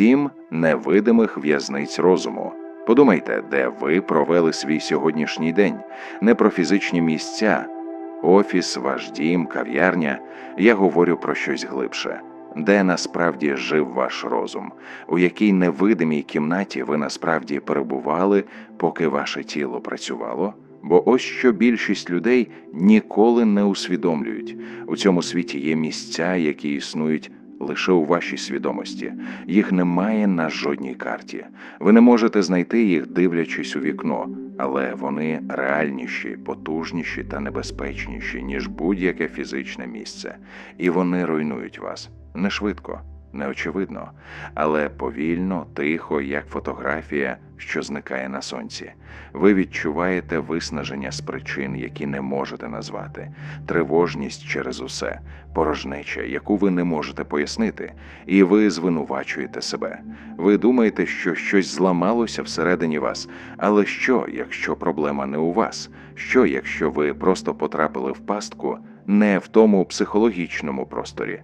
сім невидимих в'язниць розуму. Подумайте, де ви провели свій сьогоднішній день, не про фізичні місця, офіс, ваш дім, кав'ярня. Я говорю про щось глибше. Де насправді жив ваш розум, у якій невидимій кімнаті ви насправді перебували, поки ваше тіло працювало? Бо ось що більшість людей ніколи не усвідомлюють. У цьому світі є місця, які існують лише у вашій свідомості. Їх немає на жодній карті. Ви не можете знайти їх, дивлячись у вікно, але вони реальніші, потужніші та небезпечніші, ніж будь-яке фізичне місце, і вони руйнують вас не швидко, не очевидно, але повільно, тихо, як фотографія, що зникає на сонці. Ви відчуваєте виснаження з причин, які не можете назвати, тривожність через усе, порожнеча, яку ви не можете пояснити, і ви звинувачуєте себе. Ви думаєте, що щось зламалося всередині вас, але що, якщо проблема не у вас? Що, якщо ви просто потрапили в пастку не в тому психологічному просторі?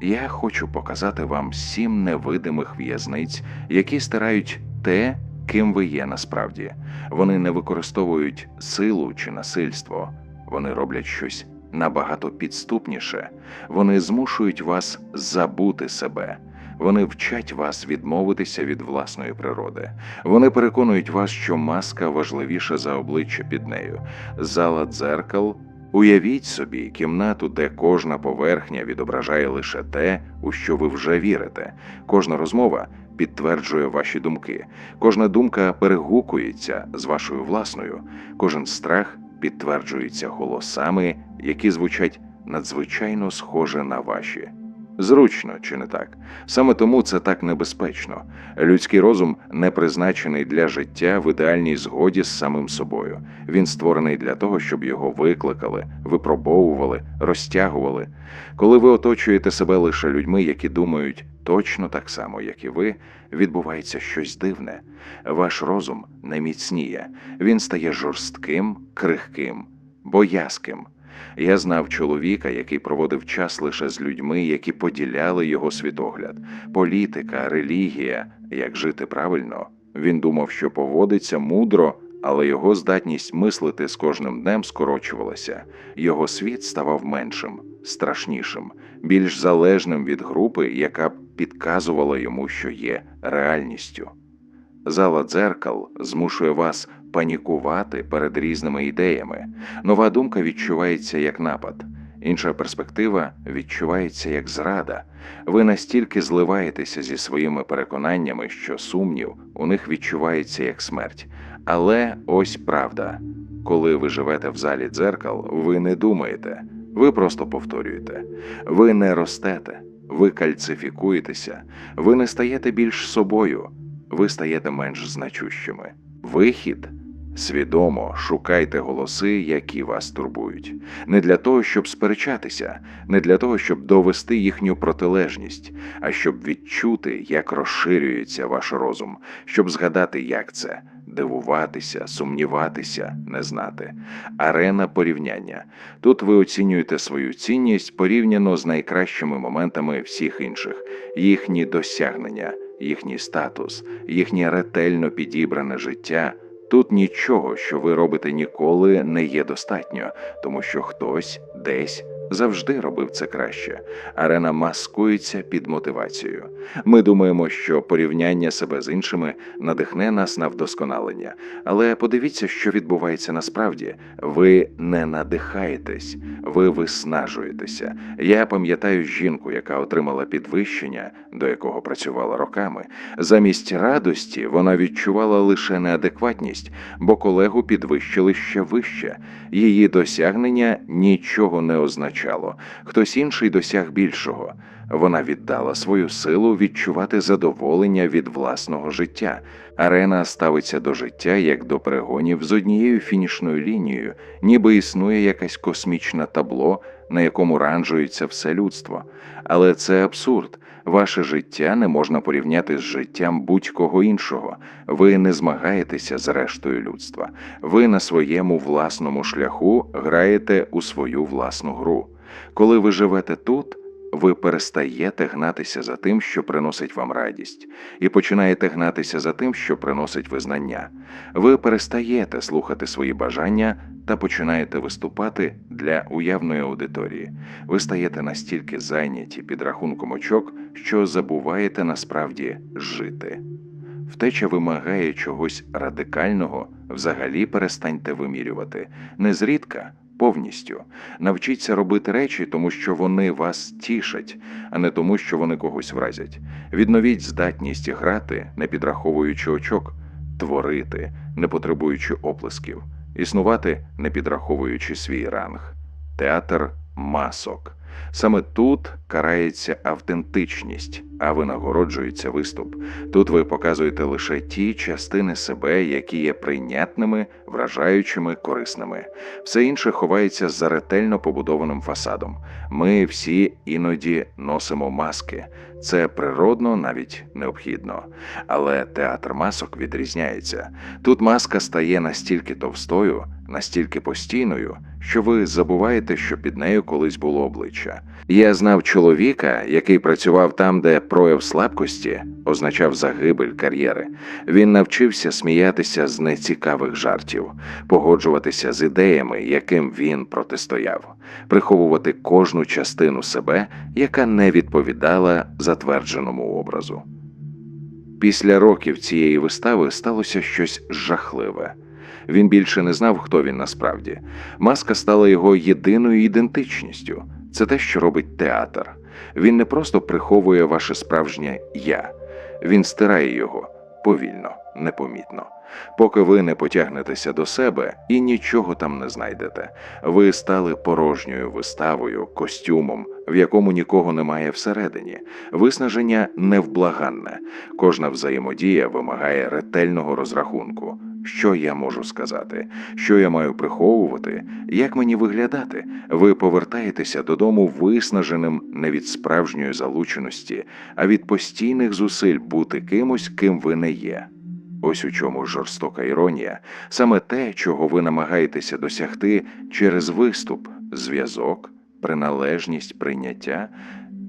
Я хочу показати вам сім невидимих в'язниць, які стирають те, ким ви є насправді. Вони не використовують силу чи насильство, вони роблять щось набагато підступніше. Вони змушують вас забути себе. Вони вчать вас відмовитися від власної природи. Вони переконують вас, що маска важливіша за обличчя під нею. Зала дзеркал Уявіть собі кімнату, де кожна поверхня відображає лише те, у що ви вже вірите. Кожна розмова підтверджує ваші думки, кожна думка перегукується з вашою власною, кожен страх підтверджується голосами, які звучать надзвичайно схоже на ваші. Зручно чи не так? Саме тому це так небезпечно. Людський розум не призначений для життя в ідеальній згоді з самим собою. Він створений для того, щоб його викликали, випробовували, розтягували. Коли ви оточуєте себе лише людьми, які думають точно так само, як і ви, відбувається щось дивне. Ваш розум не міцніє, він стає жорстким, крихким, боязким. Я знав чоловіка, який проводив час лише з людьми, які поділяли його світогляд, політика, релігія, як жити правильно. Він думав, що поводиться мудро, але його здатність мислити з кожним днем скорочувалася. Його світ ставав меншим, страшнішим, більш залежним від групи, яка б підказувала йому, що є реальністю. Зала дзеркал змушує вас панікувати перед різними ідеями. Нова думка відчувається як напад, інша перспектива відчувається як зрада. Ви настільки зливаєтеся зі своїми переконаннями, що сумнів у них відчувається як смерть. Але ось правда: коли ви живете в залі дзеркал, ви не думаєте, ви просто повторюєте, ви не ростете, ви кальцифікуєтеся, ви не стаєте більш собою, ви стаєте менш значущими. Вихід свідомо шукайте голоси, які вас турбують, не для того, щоб сперечатися, не для того, щоб довести їхню протилежність, а щоб відчути, як розширюється ваш розум, щоб згадати, як це дивуватися, сумніватися, не знати. Арена порівняння. Тут ви оцінюєте свою цінність порівняно з найкращими моментами всіх інших, їхні досягнення, їхній статус, їхнє ретельно підібране життя. Тут нічого, що ви робите ніколи, не є достатньо, тому що хтось десь завжди робив це краще. Арена маскується під мотивацією. Ми думаємо, що порівняння себе з іншими надихне нас на вдосконалення. Але подивіться, що відбувається насправді. Ви не надихаєтесь, ви виснажуєтеся. Я пам'ятаю жінку, яка отримала підвищення, до якого працювала роками. Замість радості вона відчувала лише неадекватність, бо колегу підвищили ще вище. Її досягнення нічого не означало. Хтось інший досяг більшого. Вона віддала свою силу відчувати задоволення від власного життя. Арена ставиться до життя як до перегонів з однією фінішною лінією, ніби існує якесь космічне табло, на якому ранжується все людство. Але це абсурд. Ваше життя не можна порівняти з життям будь-кого іншого. Ви не змагаєтеся з рештою людства. Ви на своєму власному шляху граєте у свою власну гру. Коли ви живете тут, ви перестаєте гнатися за тим, що приносить вам радість, і починаєте гнатися за тим, що приносить визнання. Ви перестаєте слухати свої бажання та починаєте виступати для уявної аудиторії. Ви стаєте настільки зайняті під рахунком очок, що забуваєте насправді жити. Втеча вимагає чогось радикального, взагалі перестаньте вимірювати. Не зрідка, повністю. Навчіться робити речі, тому що вони вас тішать, а не тому, що вони когось вразять. Відновіть здатність грати, не підраховуючи очок, творити, не потребуючи оплесків, існувати, не підраховуючи свій ранг. Театр масок. Саме тут карається автентичність, а винагороджується виступ. Тут ви показуєте лише ті частини себе, які є прийнятними, вражаючими, корисними. Все інше ховається за ретельно побудованим фасадом. Ми всі іноді носимо маски. Це природно, навіть необхідно. Але театр масок відрізняється. Тут маска стає настільки товстою, настільки постійною, що ви забуваєте, що під нею колись було обличчя. Я знав чоловіка, який працював там, де прояв слабкості означав загибель кар'єри. Він навчився сміятися з нецікавих жартів, погоджуватися з ідеями, яким він протистояв, приховувати кожну частину себе, яка не відповідала затвердженому образу. Після років цієї вистави сталося щось жахливе. Він більше не знав, хто він насправді. Маска стала його єдиною ідентичністю. Це те, що робить театр. Він не просто приховує ваше справжнє я, він стирає його повільно, непомітно. Поки ви не потягнетеся до себе і нічого там не знайдете. Ви стали порожньою виставою, костюмом, в якому нікого немає всередині. Виснаження невблаганне. Кожна взаємодія вимагає ретельного розрахунку. Що я можу сказати? Що я маю приховувати? Як мені виглядати? Ви повертаєтеся додому виснаженим не від справжньої залученості, а від постійних зусиль бути кимось, ким ви не є. Ось у чому жорстока іронія, саме те, чого ви намагаєтеся досягти через виступ, зв'язок, приналежність, прийняття,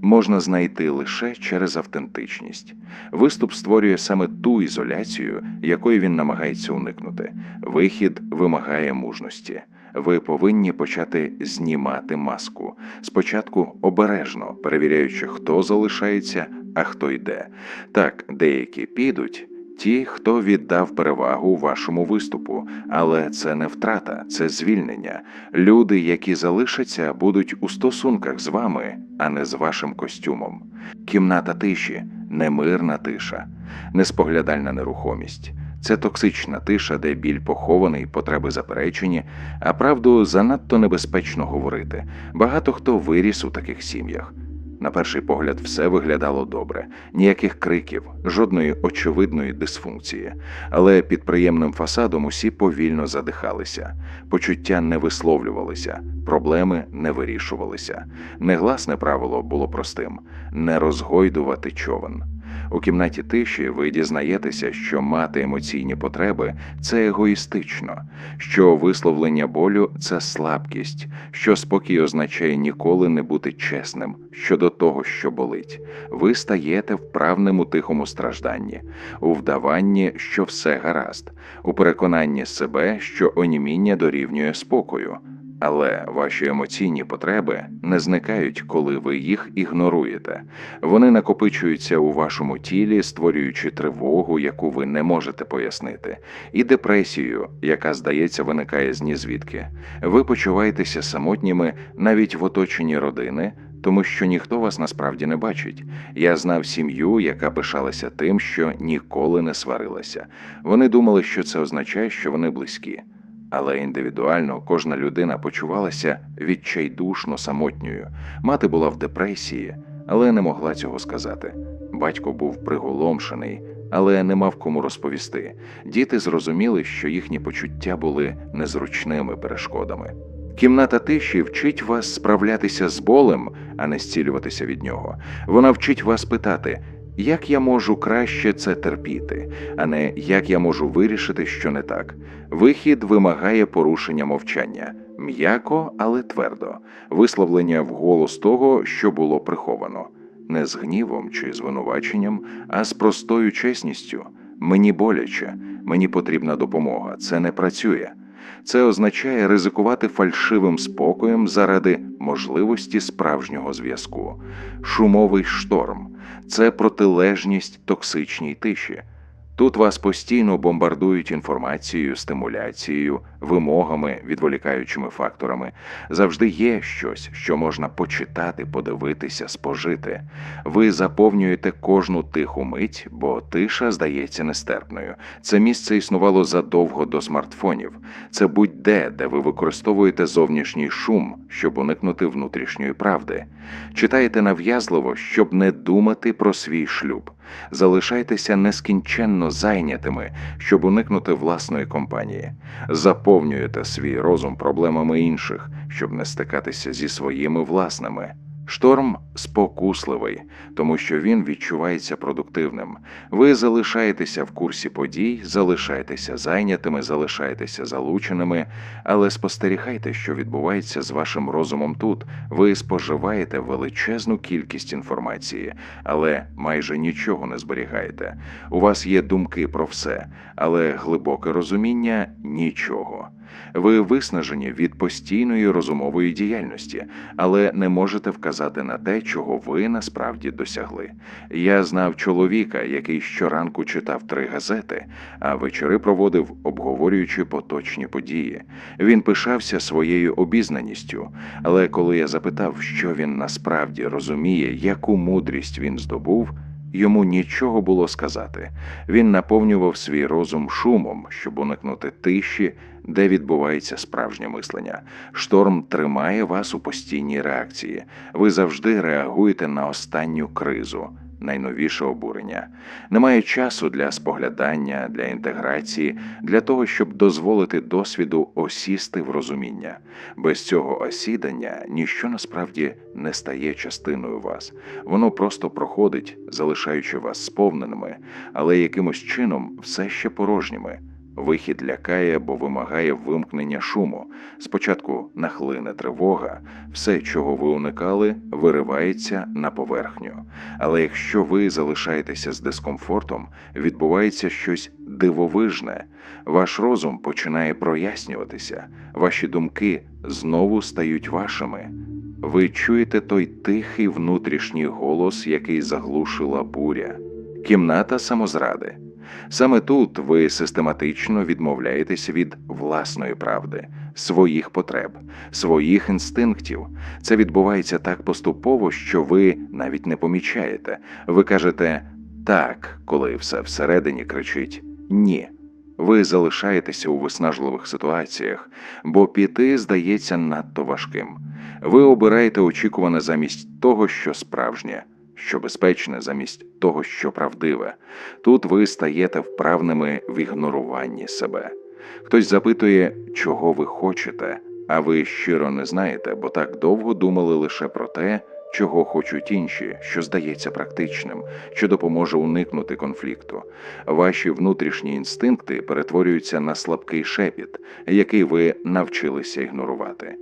можна знайти лише через автентичність. Виступ створює саме ту ізоляцію, якої він намагається уникнути. Вихід вимагає мужності. Ви повинні почати знімати маску. Спочатку обережно перевіряючи, хто залишається, а хто йде. Так, деякі підуть. Ті, хто віддав перевагу вашому виступу, але це не втрата, це звільнення. Люди, які залишаться, будуть у стосунках з вами, а не з вашим костюмом. Кімната тиші, немирна тиша, неспоглядальна нерухомість. Це токсична тиша, де біль похований, потреби заперечені, а правду занадто небезпечно говорити. Багато хто виріс у таких сім'ях. На перший погляд, все виглядало добре, ніяких криків, жодної очевидної дисфункції. Але під приємним фасадом усі повільно задихалися, почуття не висловлювалися, проблеми не вирішувалися. Негласне правило було простим не розгойдувати човен. У кімнаті тиші ви дізнаєтеся, що мати емоційні потреби це егоїстично, що висловлення болю це слабкість, що спокій означає ніколи не бути чесним щодо того, що болить. Ви стаєте вправним у тихому стражданні, у вдаванні, що все гаразд, у переконанні себе, що оніміння дорівнює спокою. Але ваші емоційні потреби не зникають, коли ви їх ігноруєте. Вони накопичуються у вашому тілі, створюючи тривогу, яку ви не можете пояснити, і депресію, яка, здається, виникає з нізвідки. Ви почуваєтеся самотніми навіть в оточенні родини. Тому що ніхто вас насправді не бачить. Я знав сім'ю, яка пишалася тим, що ніколи не сварилася. Вони думали, що це означає, що вони близькі. Але індивідуально кожна людина почувалася відчайдушно самотньою. Мати була в депресії, але не могла цього сказати. Батько був приголомшений, але не мав кому розповісти. Діти зрозуміли, що їхні почуття були незручними перешкодами. Кімната тиші вчить вас справлятися з болем, а не зцілюватися від нього. Вона вчить вас питати, як я можу краще це терпіти, а не як я можу вирішити, що не так. Вихід вимагає порушення мовчання, м'яко, але твердо, висловлення вголос того, що було приховано, не з гнівом чи звинуваченням, а з простою чесністю. Мені боляче, мені потрібна допомога. Це не працює. Це означає ризикувати фальшивим спокоєм заради можливості справжнього зв'язку. Шумовий шторм це протилежність токсичній тиші. Тут вас постійно бомбардують інформацією, стимуляцією, вимогами, відволікаючими факторами. Завжди є щось, що можна почитати, подивитися, спожити. Ви заповнюєте кожну тиху мить, бо тиша здається нестерпною. Це місце існувало задовго до смартфонів. Це будь-де, де ви використовуєте зовнішній шум, щоб уникнути внутрішньої правди. Читаєте нав'язливо, щоб не думати про свій шлюб. Залишайтеся нескінченно зайнятими, щоб уникнути власної компанії. Заповнюєте свій розум проблемами інших, щоб не стикатися зі своїми власними. Шторм спокусливий, тому що він відчувається продуктивним. Ви залишаєтеся в курсі подій, залишаєтеся зайнятими, залишаєтеся залученими, але спостерігайте, що відбувається з вашим розумом тут. Ви споживаєте величезну кількість інформації, але майже нічого не зберігаєте. У вас є думки про все, але глибоке розуміння нічого. Ви виснажені від постійної розумової діяльності, але не можете вказати на те, чого ви насправді досягли. Я знав чоловіка, який щоранку читав три газети, а вечори проводив, обговорюючи поточні події. Він пишався своєю обізнаністю, але коли я запитав, що він насправді розуміє, яку мудрість він здобув. Йому нічого було сказати. Він наповнював свій розум шумом, щоб уникнути тиші, де відбувається справжнє мислення. Шторм тримає вас у постійній реакції. Ви завжди реагуєте на останню кризу, найновіше обурення. Немає часу для споглядання, для інтеграції, для того, щоб дозволити досвіду осісти в розуміння. Без цього осідання ніщо насправді не стає частиною вас. Воно просто проходить, залишаючи вас сповненими, але якимось чином все ще порожніми. Вихід лякає, бо вимагає вимкнення шуму. Спочатку нахлине тривога, все, чого ви уникали, виривається на поверхню. Але якщо ви залишаєтеся з дискомфортом, відбувається щось дивовижне. Ваш розум починає прояснюватися, ваші думки знову стають вашими. Ви чуєте той тихий внутрішній голос, який заглушила буря, кімната самозради. Саме тут ви систематично відмовляєтеся від власної правди, своїх потреб, своїх інстинктів. Це відбувається так поступово, що ви навіть не помічаєте. Ви кажете так, коли все всередині кричить ні. Ви залишаєтеся у виснажливих ситуаціях, бо піти здається надто важким. Ви обираєте очікуване замість того, що справжнє, що безпечне замість того, що правдиве. Тут ви стаєте вправними в ігноруванні себе. Хтось запитує, чого ви хочете, а ви щиро не знаєте, бо так довго думали лише про те, чого хочуть інші, що здається практичним, що допоможе уникнути конфлікту. Ваші внутрішні інстинкти перетворюються на слабкий шепіт, який ви навчилися ігнорувати.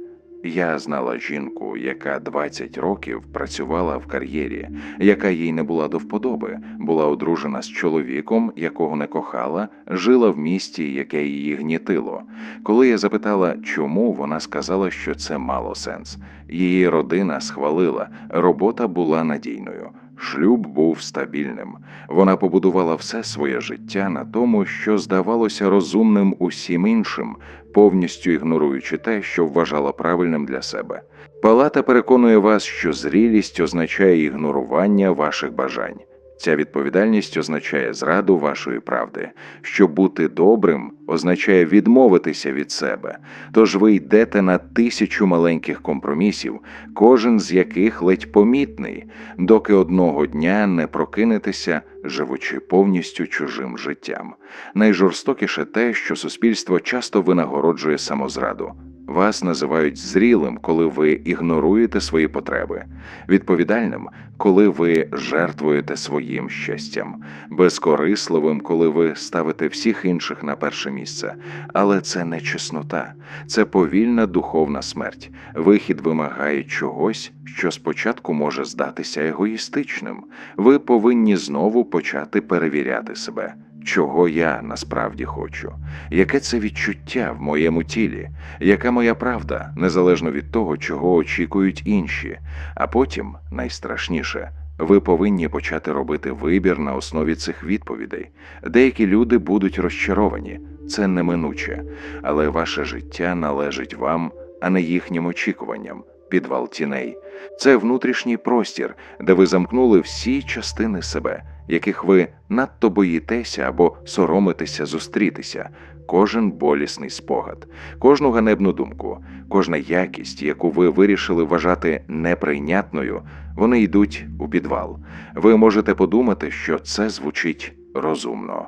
Я знала жінку, яка 20 років працювала в кар'єрі, яка їй не була до вподоби, була одружена з чоловіком, якого не кохала, жила в місті, яке її гнітило. Коли я запитала, чому, вона сказала, що це мало сенс. Її родина схвалила, робота була надійною. Шлюб був стабільним. Вона побудувала все своє життя на тому, що здавалося розумним усім іншим, повністю ігноруючи те, що вважала правильним для себе. Палата переконує вас, що зрілість означає ігнорування ваших бажань. Ця відповідальність означає зраду вашої правди. Що бути добрим означає відмовитися від себе. Тож ви йдете на тисячу маленьких компромісів, кожен з яких ледь помітний, доки одного дня не прокинетеся, живучи повністю чужим життям. Найжорстокіше те, що суспільство часто винагороджує самозраду. Вас називають зрілим, коли ви ігноруєте свої потреби, відповідальним, коли ви жертвуєте своїм щастям, безкорисливим, коли ви ставите всіх інших на перше місце. Але це не чеснота, це повільна духовна смерть. Вихід вимагає чогось, що спочатку може здатися егоїстичним. Ви повинні знову почати перевіряти себе. Чого я насправді хочу? Яке це відчуття в моєму тілі? Яка моя правда, незалежно від того, чого очікують інші? А потім, найстрашніше, ви повинні почати робити вибір на основі цих відповідей. Деякі люди будуть розчаровані, це неминуче, але ваше життя належить вам, а не їхнім очікуванням. Підвал тіней це внутрішній простір, де ви замкнули всі частини себе, яких ви надто боїтеся або соромитеся зустрітися, кожен болісний спогад, кожну ганебну думку, кожна якість, яку ви вирішили вважати неприйнятною, вони йдуть у підвал. Ви можете подумати, що це звучить розумно.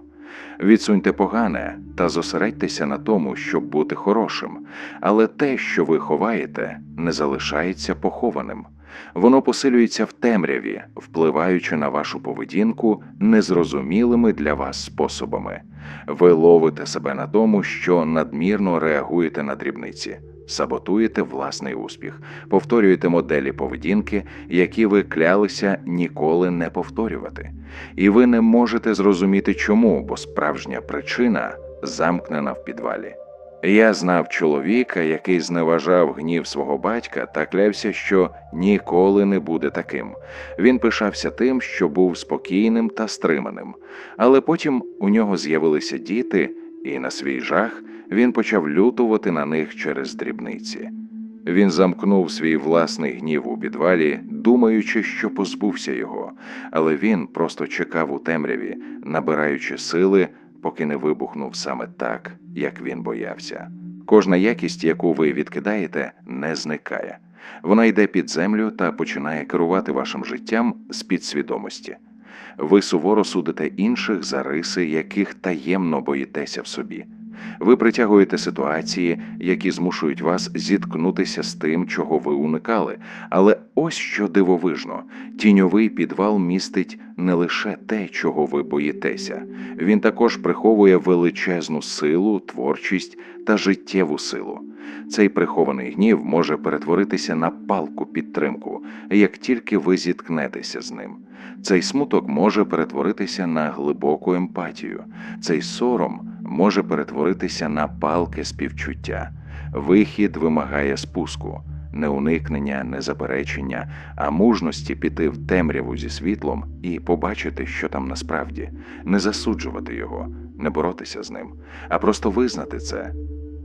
Відсуньте погане та зосередьтеся на тому, щоб бути хорошим, але те, що ви ховаєте, не залишається похованим. Воно посилюється в темряві, впливаючи на вашу поведінку незрозумілими для вас способами. Ви ловите себе на тому, що надмірно реагуєте на дрібниці, саботуєте власний успіх, повторюєте моделі поведінки, які ви клялися ніколи не повторювати. І ви не можете зрозуміти чому, бо справжня причина замкнена в підвалі. Я знав чоловіка, який зневажав гнів свого батька та клявся, що ніколи не буде таким. Він пишався тим, що був спокійним та стриманим, але потім у нього з'явилися діти, і на свій жах він почав лютувати на них через дрібниці. Він замкнув свій власний гнів у підвалі, думаючи, що позбувся його, але він просто чекав у темряві, набираючи сили, поки не вибухнув саме так, як він боявся. Кожна якість, яку ви відкидаєте, не зникає. Вона йде під землю та починає керувати вашим життям з підсвідомості. Ви суворо судите інших за риси, яких таємно боїтеся в собі. Ви притягуєте ситуації, які змушують вас зіткнутися з тим, чого ви уникали. Але ось що дивовижно: тіньовий підвал містить не лише те, чого ви боїтеся, він також приховує величезну силу, творчість та життєву силу. Цей прихований гнів може перетворитися на палку підтримку, як тільки ви зіткнетеся з ним. Цей смуток може перетворитися на глибоку емпатію, цей сором може перетворитися на палке співчуття. Вихід вимагає спуску, не уникнення, не заперечення, а мужності піти в темряву зі світлом і побачити, що там насправді, не засуджувати його, не боротися з ним, а просто визнати це.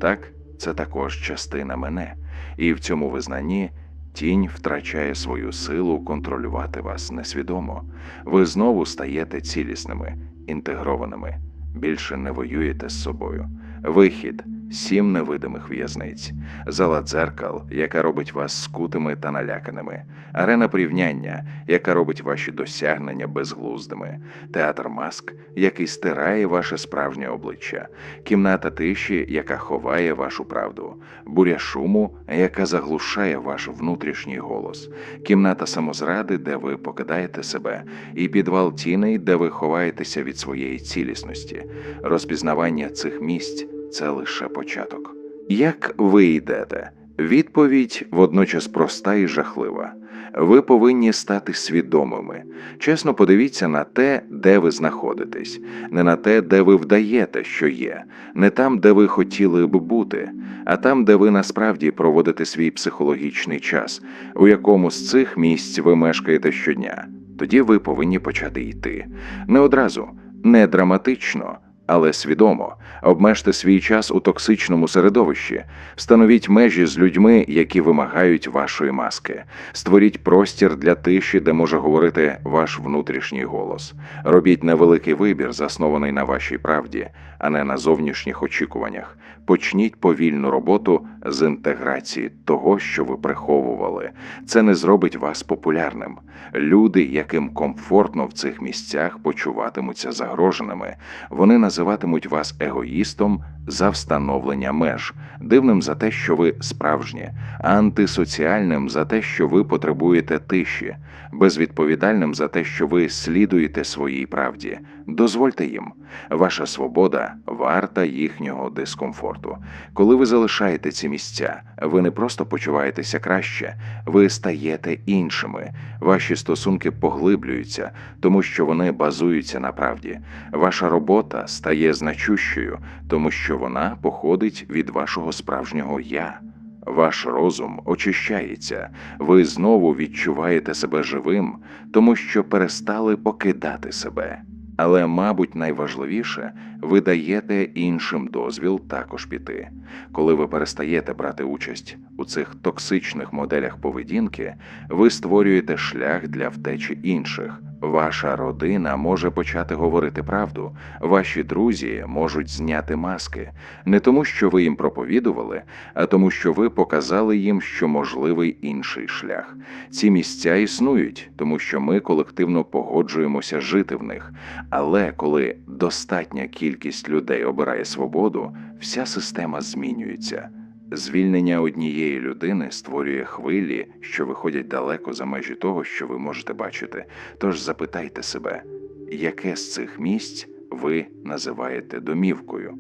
Так, це також частина мене, і в цьому визнанні. Тінь втрачає свою силу контролювати вас несвідомо. Ви знову стаєте цілісними, інтегрованими, більше не воюєте з собою. Вихід сім невидимих в'язниць, зала дзеркал, яка робить вас скутими та наляканими, арена порівняння, яка робить ваші досягнення безглуздими, театр маск, який стирає ваше справжнє обличчя, кімната тиші, яка ховає вашу правду, буря шуму, яка заглушає ваш внутрішній голос, кімната самозради, де ви покидаєте себе, і підвал тіней, де ви ховаєтеся від своєї цілісності. Розпізнавання цих місць це лише початок. Як ви йдете? Відповідь водночас проста і жахлива. Ви повинні стати свідомими. Чесно подивіться на те, де ви знаходитесь, не на те, де ви вдаєте, що є, не там, де ви хотіли б бути, а там, де ви насправді проводите свій психологічний час, у якому з цих місць ви мешкаєте щодня. Тоді ви повинні почати йти. Не одразу, не драматично, але свідомо обмежте свій час у токсичному середовищі, встановіть межі з людьми, які вимагають вашої маски, створіть простір для тиші, де може говорити ваш внутрішній голос. Робіть невеликий вибір, заснований на вашій правді, а не на зовнішніх очікуваннях. Почніть повільну роботу з інтеграції того, що ви приховували. Це не зробить вас популярним. Люди, яким комфортно в цих місцях почуватимуться загроженими, вони називатимуть вас егоїстом за встановлення меж, дивним за те, що ви справжні, антисоціальним за те, що ви потребуєте тиші, безвідповідальним за те, що ви слідуєте своїй правді. Дозвольте їм. Ваша свобода варта їхнього дискомфорту. Коли ви залишаєте ці місця, ви не просто почуваєтеся краще, ви стаєте іншими. Ваші стосунки поглиблюються, тому що вони базуються на правді. Ваша робота стає значущою, тому що вона походить від вашого справжнього я. Ваш розум очищається, ви знову відчуваєте себе живим, тому що перестали покидати себе. Але, мабуть, найважливіше, ви даєте іншим дозвіл також піти. Коли ви перестаєте брати участь у цих токсичних моделях поведінки, ви створюєте шлях для втечі інших. Ваша родина може почати говорити правду, ваші друзі можуть зняти маски не тому, що ви їм проповідували, а тому, що ви показали їм, що можливий інший шлях. Ці місця існують, тому що ми колективно погоджуємося жити в них. Але коли достатня кількість людей обирає свободу, вся система змінюється. Звільнення однієї людини створює хвилі, що виходять далеко за межі того, що ви можете бачити. Тож запитайте себе, яке з цих місць ви називаєте домівкою?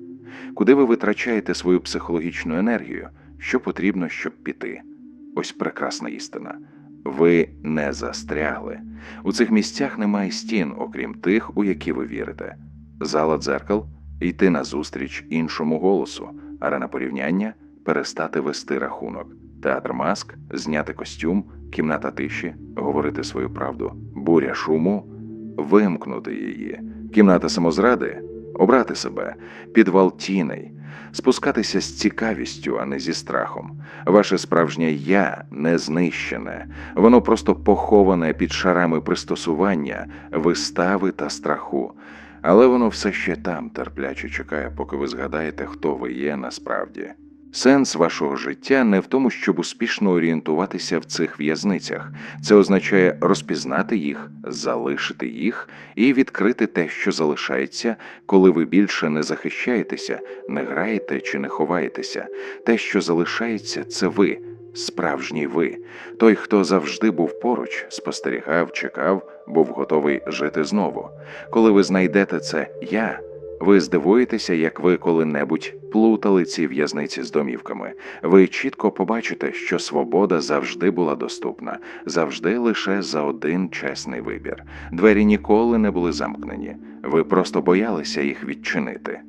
Куди ви витрачаєте свою психологічну енергію? Що потрібно, щоб піти? Ось прекрасна істина. Ви не застрягли. У цих місцях немає стін, окрім тих, у які ви вірите. Зала дзеркал йти назустріч іншому голосу, арена порівняння перестати вести рахунок, театр маск, зняти костюм, кімната тиші, говорити свою правду, буря шуму, вимкнути її, кімната самозради, обрати себе, підвал тіней, спускатися з цікавістю, а не зі страхом. Ваше справжнє я не знищене, воно просто поховане під шарами пристосування, вистави та страху. Але воно все ще там терпляче чекає, поки ви згадаєте, хто ви є насправді. Сенс вашого життя не в тому, щоб успішно орієнтуватися в цих в'язницях. Це означає розпізнати їх, залишити їх і відкрити те, що залишається, коли ви більше не захищаєтеся, не граєте чи не ховаєтеся. Те, що залишається, це ви, справжній ви. Той, хто завжди був поруч, спостерігав, чекав, був готовий жити знову. Коли ви знайдете це я. Ви здивуєтеся, як ви коли-небудь плутали ці в'язниці з домівками. Ви чітко побачите, що свобода завжди була доступна, завжди лише за один чесний вибір. Двері ніколи не були замкнені. Ви просто боялися їх відчинити.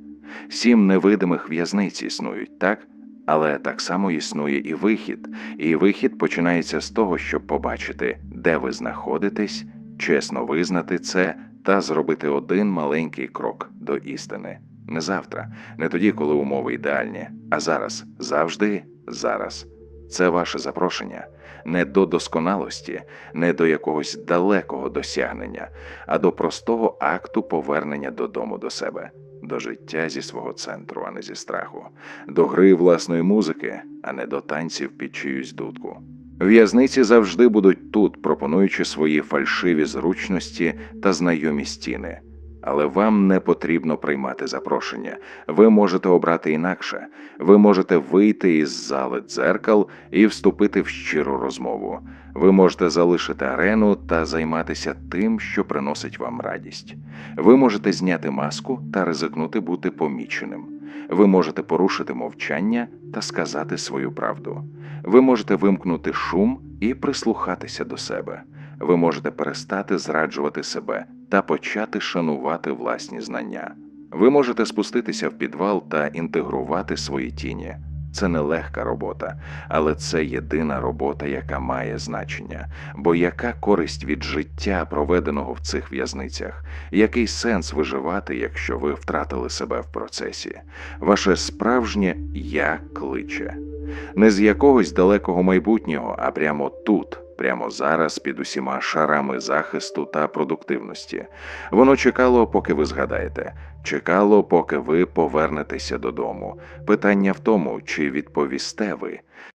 Сім невидимих в'язниць існують, так? Але так само існує і вихід, і вихід починається з того, щоб побачити, де ви знаходитесь, чесно визнати це та зробити один маленький крок до істини. Не завтра, не тоді, коли умови ідеальні, а зараз, завжди, зараз. Це ваше запрошення не до досконалості, не до якогось далекого досягнення, а до простого акту повернення додому до себе, до життя зі свого центру, а не зі страху, до гри власної музики, а не до танців під чиюсь дудку. В'язниці завжди будуть тут, пропонуючи свої фальшиві зручності та знайомі стіни. Але вам не потрібно приймати запрошення. Ви можете обрати інакше. Ви можете вийти із зали дзеркал і вступити в щиру розмову. Ви можете залишити арену та займатися тим, що приносить вам радість. Ви можете зняти маску та ризикнути бути поміченим. Ви можете порушити мовчання та сказати свою правду. Ви можете вимкнути шум і прислухатися до себе. Ви можете перестати зраджувати себе та почати шанувати власні знання. Ви можете спуститися в підвал та інтегрувати свої тіні. Це не легка робота, але це єдина робота, яка має значення. Бо яка користь від життя, проведеного в цих в'язницях? Який сенс виживати, якщо ви втратили себе в процесі? Ваше справжнє я кличе не з якогось далекого майбутнього, а прямо тут. Прямо зараз під усіма шарами захисту та продуктивності. Воно чекало, поки ви згадаєте, чекало, поки ви повернетеся додому. Питання в тому, чи відповісте ви.